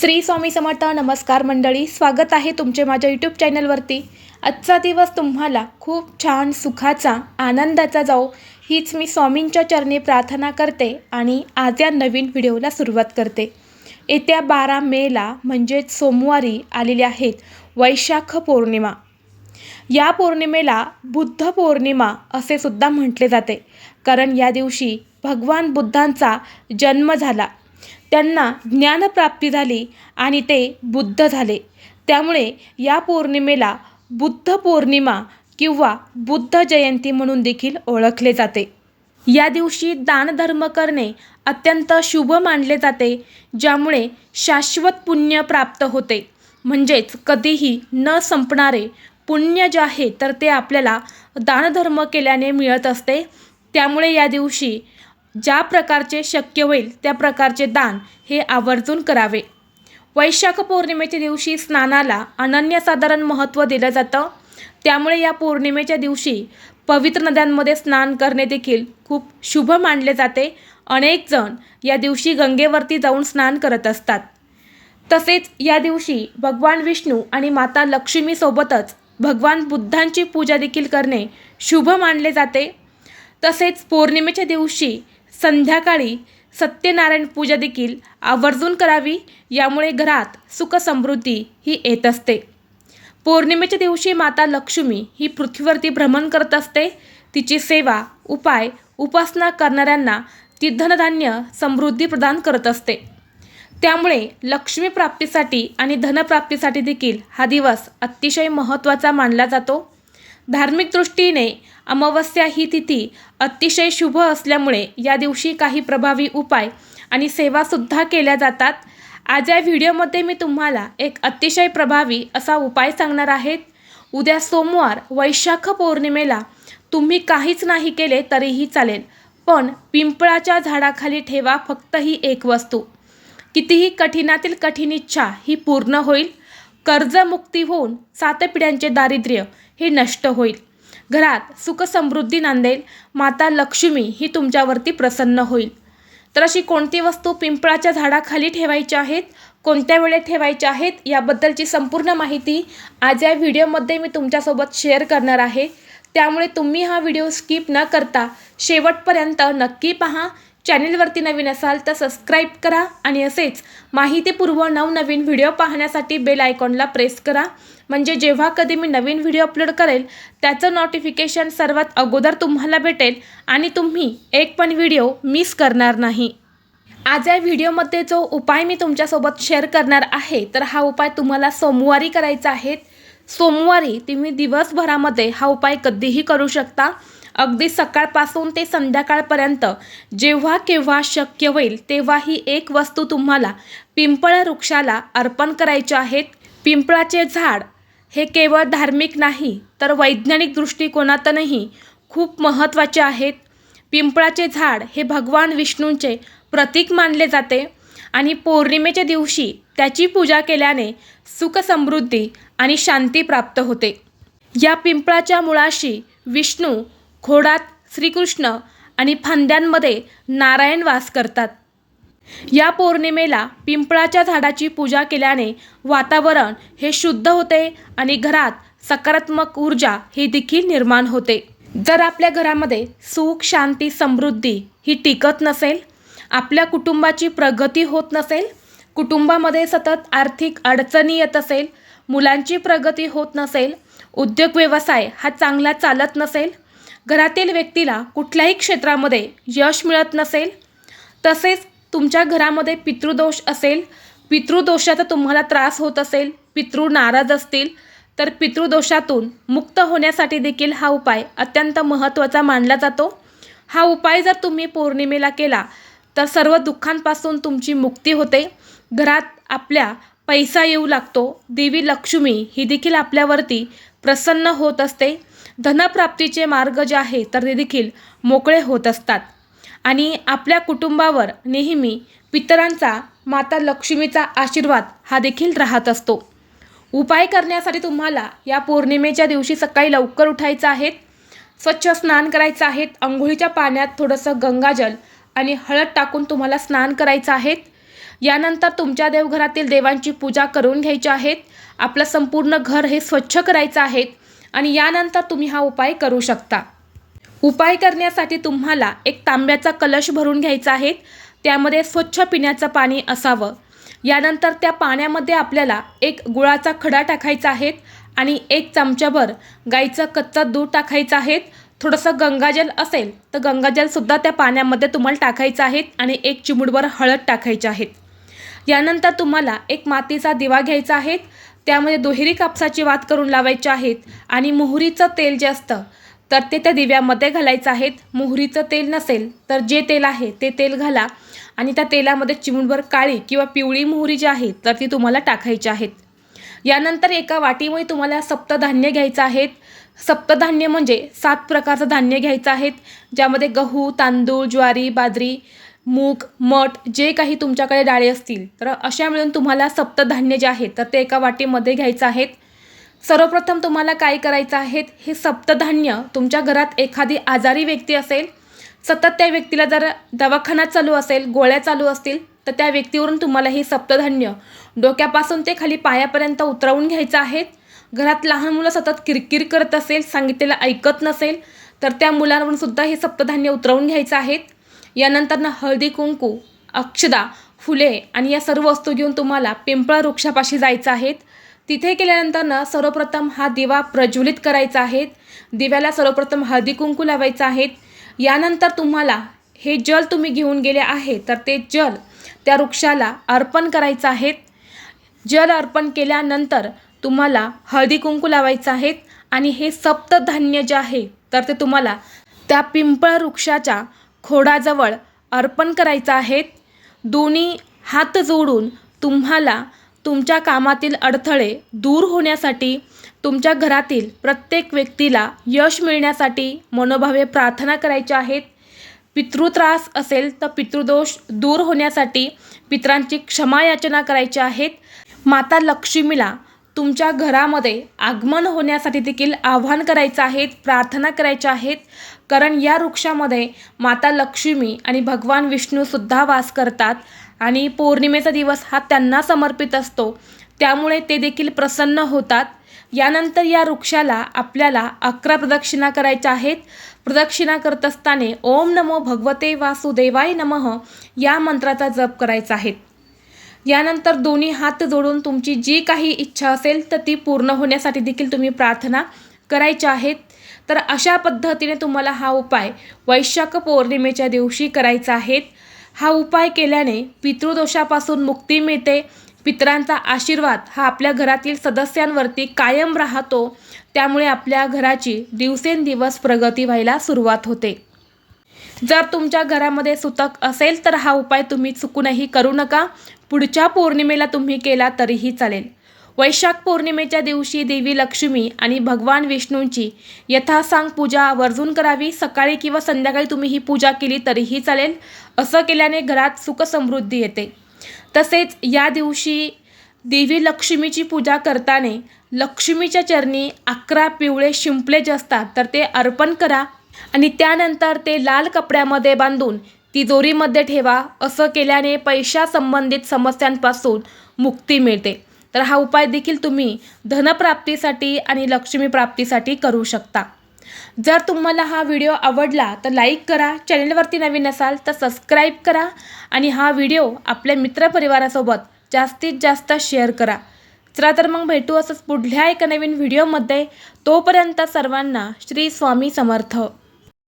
श्री स्वामी समर्थ नमस्कार मंडळी स्वागत आहे तुमचे माझ्या यूट्यूब चॅनलवरती. आजचा दिवस तुम्हाला खूप छान सुखाचा आनंदाचा जाओ हीच मी स्वामींच्या चरणी प्रार्थना करते आणि आज या नवीन व्हिडिओला सुरुवात करते. येत्या बारा मेला म्हणजेच सोमवारी आलेले आहेत वैशाख पौर्णिमा. या पौर्णिमेला बुद्ध पौर्णिमा असे सुद्धा म्हटले जाते. कारण या दिवशी भगवान बुद्धांचा जन्म झाला. त्यांना ज्ञानप्राप्ती झाली आणि ते बुद्ध झाले. त्यामुळे या पौर्णिमेला बुद्ध पौर्णिमा किंवा बुद्ध जयंती म्हणून देखील ओळखले जाते. या दिवशी दानधर्म करणे अत्यंत शुभ मानले जाते ज्यामुळे शाश्वत पुण्य प्राप्त होते. म्हणजेच कधीही न संपणारे पुण्य जे आहे तर ते आपल्याला दानधर्म केल्याने मिळत असते. त्यामुळे या दिवशी ज्या प्रकारचे शक्य होईल त्या प्रकारचे दान हे आवर्जून करावे. वैशाख पौर्णिमेच्या दिवशी स्नानाला अनन्यसाधारण महत्त्व दिलं जातं. त्यामुळे या पौर्णिमेच्या दिवशी पवित्र नद्यांमध्ये स्नान करणे देखील खूप शुभ मानले जाते. अनेक जण या दिवशी गंगेवरती जाऊन स्नान करत असतात. तसेच या दिवशी भगवान विष्णू आणि माता लक्ष्मीसोबतच भगवान बुद्धांची पूजा देखील करणे शुभ मानले जाते. तसेच पौर्णिमेच्या दिवशी संध्याकाळी सत्यनारायण पूजा देखील आवर्जून करावी यामुळे घरात सुख समृद्धी ही येत असते. पौर्णिमेच्या दिवशी माता लक्ष्मी ही पृथ्वीवरती भ्रमण करत असते. तिची सेवा उपाय उपासना करणाऱ्यांना ती धनधान्य समृद्धी प्रदान करत असते. त्यामुळे लक्ष्मी प्राप्तीसाठी आणि धनप्राप्तीसाठी देखील हा दिवस अतिशय महत्त्वाचा मानला जातो. धार्मिक दृष्टीने अमावस्या ही तिथी अतिशय शुभ असल्यामुळे या दिवशी काही प्रभावी उपाय आणि सेवासुद्धा केल्या जातात. आज या व्हिडिओमध्ये मी तुम्हाला एक अतिशय प्रभावी असा उपाय सांगणार आहेत. उद्या सोमवार वैशाख पौर्णिमेला तुम्ही काहीच नाही केले तरीही चालेल पण पिंपळाच्या झाडाखाली ठेवा फक्त ही एक वस्तू. कितीही कठीणातील कठीण इच्छा ही पूर्ण होईल. कर्जमुक्ती होऊन सात पिढ्यांचे दारिद्र्य हे नष्ट होईल. घरात सुखसमृद्धी नांदेल माता लक्ष्मी ही तुमच्यावरती प्रसन्न होईल. तर अशी कोणती वस्तू पिंपळाच्या झाडाखाली ठेवायची आहेत? कोणत्या वेळेत ठेवायच्या आहेत? याबद्दलची संपूर्ण माहिती आज या व्हिडिओमध्ये मी तुमच्यासोबत शेअर करणार आहे. त्यामुळे तुम्ही हा व्हिडिओ स्किप न करता शेवटपर्यंत नक्की पहा. चॅनेलवरती नवीन असाल तर सबस्क्राईब करा आणि असेच माहितीपूर्व नवनवीन व्हिडिओ पाहण्यासाठी बेल आयकॉनला प्रेस करा. म्हणजे जेव्हा कधी मी नवीन व्हिडिओ अपलोड करेल त्याचं नोटिफिकेशन सर्वात अगोदर तुम्हाला भेटेल आणि तुम्ही एक पण व्हिडिओ मिस करणार नाही. आज या व्हिडिओमध्ये जो उपाय मी तुमच्यासोबत शेअर करणार आहे तर हा उपाय तुम्हाला सोमवारी करायचा आहे. सोमवारी तुम्ही दिवसभरामध्ये हा उपाय कधीही करू शकता. अगदी सकाळपासून ते संध्याकाळपर्यंत जेव्हा केव्हा शक्य होईल तेव्हा ही एक वस्तू तुम्हाला पिंपळ वृक्षाला अर्पण करायच्या आहेत पिंपळाचे झाड हे केवळ धार्मिक नाही तर वैज्ञानिक दृष्टिकोनातूनही खूप महत्त्वाचे आहेत. पिंपळाचे झाड हे भगवान विष्णूंचे प्रतीक मानले जाते आणि पौर्णिमेच्या दिवशी त्याची पूजा केल्याने सुख समृद्धी आणि शांती प्राप्त होते. या पिंपळाच्या मुळाशी विष्णू खोडात श्रीकृष्ण आणि फांद्यांमध्ये नारायण वास करतात. या पौर्णिमेला पिंपळाच्या झाडाची पूजा केल्याने वातावरण हे शुद्ध होते आणि घरात सकारात्मक ऊर्जा ही देखील निर्माण होते. जर आपल्या घरामध्ये सुख शांती समृद्धी ही टिकत नसेल आपल्या कुटुंबाची प्रगती होत नसेल कुटुंबामध्ये सतत आर्थिक अडचणी येत असेल मुलांची प्रगती होत नसेल उद्योग व्यवसाय हा चांगला चालत नसेल घरातील व्यक्तीला कुठल्याही क्षेत्रामध्ये यश मिळत नसेल तसेच तुमच्या घरामध्ये पितृदोष असेल पितृदोषाचा तुम्हाला त्रास होत असेल पितृ नाराज असतील तर पितृदोषातून मुक्त होण्यासाठी देखील हा उपाय अत्यंत महत्त्वाचा मानला जातो. हा उपाय जर तुम्ही पौर्णिमेला केला तर सर्व दुःखांपासून तुमची मुक्ती होते. घरात आपल्या पैसा येऊ लागतो. देवी लक्ष्मी ही देखील आपल्यावरती प्रसन्न होत असते. धनप्राप्तीचे मार्ग जे आहे तर ते देखील मोकळे होत असतात. आणि आपल्या कुटुंबावर नेहमी पितरांचा माता लक्ष्मीचा आशीर्वाद हा देखील राहत असतो. उपाय करण्यासाठी तुम्हाला या पौर्णिमेच्या दिवशी सकाळी लवकर उठायचं आहे स्वच्छ स्नान करायचं आहे आंघोळीच्या पाण्यात थोडंसं गंगाजल आणि हळद टाकून तुम्हाला स्नान करायचं आहे यानंतर तुमच्या देवघरातील देवांची पूजा करून घ्यायची आहेत. आपलं संपूर्ण घर हे स्वच्छ करायचं आहे आणि यानंतर तुम्ही हा उपाय करू शकता. उपाय करण्यासाठी तुम्हाला एक तांब्याचा कलश भरून घ्यायचा आहे. त्यामध्ये स्वच्छ पिण्याचं पाणी असावं. यानंतर त्या पाण्यामध्ये आपल्याला एक गुळाचा खडा टाकायचा आहे आणि एक चमच्याभर गाईचं कच्चं दूध टाकायचं आहे. थोडंसं गंगाजल असेल तर गंगाजलसुद्धा त्या पाण्यामध्ये तुम्हाला टाकायचं आहे आणि एक चिमुडभर हळद टाकायची आहेत यानंतर तुम्हाला एक मातीचा दिवा घ्यायचा आहे. त्यामध्ये दुहेरी कापसाची वात करून लावायची आहेत आणि मोहरीचं तेल जे असतं तर ते त्या दिव्यामध्ये घालायचं आहेत मोहरीचं तेल नसेल तर जे तेल आहे ते तेल घाला आणि त्या तेलामध्ये चिमूटभर काळी किंवा पिवळी मोहरी जी आहे तर ती तुम्हाला टाकायची आहेत यानंतर एका वाटीमध्ये तुम्हाला सप्तधान्य घ्यायचं आहेत सप्तधान्य म्हणजे सात प्रकारचं धान्य घ्यायचं आहेत ज्यामध्ये गहू तांदूळ ज्वारी बाजरी मूग मठ जे काही तुमच्याकडे डाळे असतील तर अशा मिळून तुम्हाला सप्तधान्य जे आहेत तर ते एका वाटीमध्ये घ्यायचं आहेत. सर्वप्रथम तुम्हाला काय करायचं आहेत हे सप्तधान्य तुमच्या घरात एखादी आजारी व्यक्ती असेल सतत त्या व्यक्तीला जर दवाखाना चालू असेल गोळ्या चालू असतील तर त्या व्यक्तीवरून तुम्हाला हे सप्तधान्य डोक्यापासून ते खाली पायापर्यंत उतरवून घ्यायचं आहेत. घरात लहान मुलं सतत किरकिर करत असेल सांगितलेलं ऐकत नसेल तर त्या मुलांवरून सुद्धा हे सप्तधान्य उतरवून घ्यायचं आहेत. यानंतर हळदी कुंकू अक्षदा फुले आणि या सर्व वस्तू घेऊन तुम्हाला पिंपळा वृक्षापाशी जायचं आहेत तिथे गेल्यानंतरनं सर्वप्रथम हा दिवा प्रज्वलित करायचा आहे. दिव्याला सर्वप्रथम हळदी कुंकू लावायचं आहे. यानंतर तुम्हाला हे जल तुम्ही घेऊन गेले आहे तर ते जल त्या वृक्षाला अर्पण करायचं आहे. जल अर्पण केल्यानंतर तुम्हाला हळदी कुंकू लावायचं आहेत आणि हे सप्तधान्य जे आहे तर ते तुम्हाला त्या पिंपळ वृक्षाच्या खोडाजवळ अर्पण करायचं आहेत दोन्ही हात जोडून तुम्हाला तुमच्या कामातील अडथळे दूर होण्यासाठी तुमच्या घरातील प्रत्येक व्यक्तीला यश मिळण्यासाठी मनोभावे प्रार्थना करायच्या आहेत. पितृत्रास असेल तर पितृदोष दूर होण्यासाठी पितरांची क्षमा याचना करायची आहेत. माता लक्ष्मीला तुमच्या घरामध्ये आगमन होण्यासाठी देखील आव्हान करायचं आहेत प्रार्थना करायच्या आहेत कारण या वृक्षामध्ये माता लक्ष्मी आणि भगवान विष्णूसुद्धा वास करतात आणि पौर्णिमेचा दिवस हा त्यांना समर्पित असतो. त्यामुळे ते देखील प्रसन्न होतात. यानंतर या वृक्षाला आपल्याला अकरा प्रदक्षिणा करायच्या आहेत. प्रदक्षिणा करत असताना ओम नमो भगवते वासुदेवाय नमः या मंत्राचा जप करायचा आहे. यानंतर दोन्ही हात जोडून तुमची जी काही इच्छा असेल तर ती पूर्ण होण्यासाठी देखील तुम्ही प्रार्थना करायच्या आहेत. तर अशा पद्धतीने तुम्हाला हा उपाय वैशाख पौर्णिमेच्या दिवशी करायचा आहे. हा उपाय केल्याने पितृदोषापासून मुक्ती मिळते. पितरांचा आशीर्वाद हा आपल्या घरातील सदस्यांवरती कायम राहतो. त्यामुळे आपल्या घराची दिवसेंदिवस प्रगती व्हायला सुरुवात होते. जर तुमच्या घरामध्ये सुतक असेल तर हा उपाय तुम्ही चुकूनही करू नका. पुढच्या पौर्णिमेला तुम्ही केला तरीही चालेल. वैशाख पौर्णिमेच्या दिवशी देवी लक्ष्मी आणि भगवान विष्णूंची यथासांग पूजा आवर्जून करावी. सकाळी किंवा संध्याकाळी तुम्ही ही पूजा केली तरीही चालेल. असं केल्याने घरात सुखसमृद्धी येते. तसेच या दिवशी देवी लक्ष्मीची पूजा करताना लक्ष्मीच्या चरणी अकरा पिवळे शिंपले जे असतात. तर ते अर्पण करा आणि त्यानंतर ते लाल कपड्यामध्ये बांधून तिजोरीमध्ये ठेवा. असं केल्याने पैशासंबंधित समस्यांपासून मुक्ती मिळते. तर हा उपाय देखील तुम्ही धनप्राप्तीसाठी आणि लक्ष्मी प्राप्तीसाठी करू शकता. जर तुम्हाला हा व्हिडिओ आवडला तर लाईक करा चॅनलवरती नवीन असाल तर सबस्क्राईब करा आणि हा व्हिडिओ आपल्या मित्रपरिवारासोबत जास्तीत जास्त शेअर करा. चला तर मग भेटू असंच पुढल्या एका नवीन व्हिडिओमध्ये. तोपर्यंत सर्वांना श्री स्वामी समर्थ.